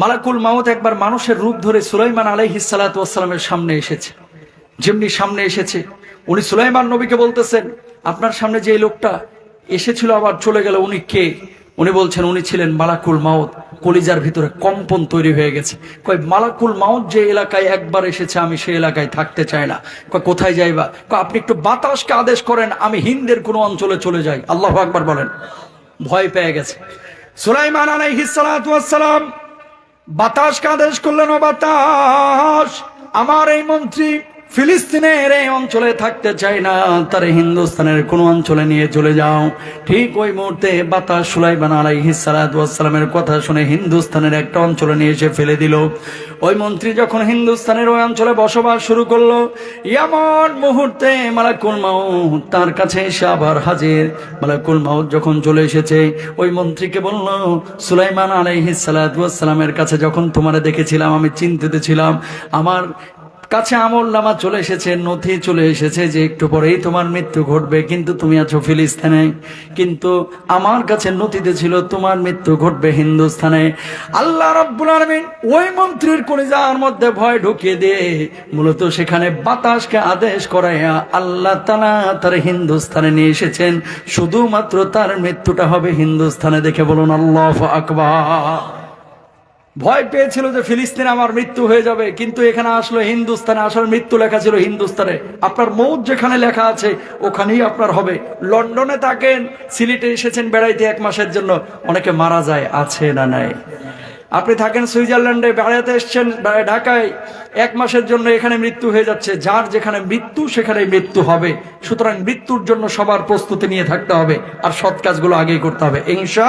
মালাকুল মাউত একবার মানুষের রূপ ধরে সুলাইমান আলাইহিসালামের সামনে এসেছে। যেমনি সামনে এসেছে, উনি সুলাইমান নবীকে বলতেছেন, আপনার সামনে যে লোকটা এসেছিল আবার চলে গেল, উনি কে? উনি বলছেন, উনি ছিলেন মালাকুল মাউত, কলিজার ভিতরে কম্পন তৈরি হয়ে গেছে। কয়, মালাকুল মাউত যে এলাকায় একবার এসেছে, আমি সেই এলাকায় থাকতে চাই না। কয়, কোথায় যাইবা? কয়, আপনি একটু বাতাসকে আদেশ করেন, আমি হিন্দের কোনো অঞ্চলে চলে যাই। আল্লাহ আকবার বলেন। ভয় পেয়ে গেছে। সুলাইমান আলাইহিসালাম বাতাসকে কাদেশ করলেন বাতাস। আমার এই মন্ত্রী ফিলিস্তিনের এই অঞ্চলে থাকতে চাই না। তার হিন্দুস্তানের কোন অঞ্চলে নিয়ে চলে যাও। ঠিক ওই মুহূর্তে বাতাস সুলাইমান আলাইহিসালামের কথা শুনে হিন্দুস্তানের একটা অঞ্চলে নিয়ে এসে ফেলে দিল। ওই মন্ত্রী যখন হিন্দুস্তানের ওই অঞ্চলে বসবাস শুরু করল, এমন মুহূর্তে মালাকুল মাউত তার কাছে এসে আবার হাজির। মালাকুল মাউত যখন চলে এসেছে, ওই মন্ত্রীকে বলল, সুলাইমান আলাইহিসালামের কাছে যখন তোমারে দেখেছিলাম, আমি চিন্তিত ছিলাম। আমার কাছে আমল নামা চলে এসেছে, নথি চলে এসেছে যে একটু পরেই তোমার মৃত্যু ঘটবে, কিন্তু তুমি আছো ফিলিস্তিনে। কিন্তু আমার কাছে নথিতে ছিল, তোমার মৃত্যু ঘটবে হিন্দুস্তানে আল্লাহ রব্বুল আলামিন ওই মন্ত্রীর কলিজার মধ্যে ভয় ঢুকিয়ে দিয়ে মূলত সেখানে বাতাসকে আদেশ করাইয়া আল্লাহ তালা তার হিন্দুস্তানে নিয়ে এসেছেন। শুধুমাত্র তার মৃত্যুটা হবে হিন্দুস্তানে দেখে বলুন, আল্লাহ আকবার। ভয় পেয়েছিল যে ফিলিস্তিনে আমার মৃত্যু হয়ে যাবে, কিন্তু এখানে আসলো হিন্দুস্তানে, আসার মৃত্যু লেখা ছিল হিন্দুস্তানে। আপনার মৌত যেখানে লেখা আছে, ওখানেই আপনার হবে। লন্ডনে থাকেন, সিলেটে এসেছেন বেড়াইতে এক মাসের জন্য। অনেকে মারা যায়, আছে না নাই? আপনি থাকেন সুইজারল্যান্ডে বেড়াতে এসছেন ঢাকায়, এক মাসের জন্য এখানে মৃত্যু হয়ে যাচ্ছে। যার যেখানে মৃত্যু সেখানে মৃত্যু হবে। সুতরাং মৃত্যুর জন্য সবার প্রস্তুতি নিয়ে থাকতে হবে, আর সৎ কাজগুলো আগেই করতে হবে। ইনশা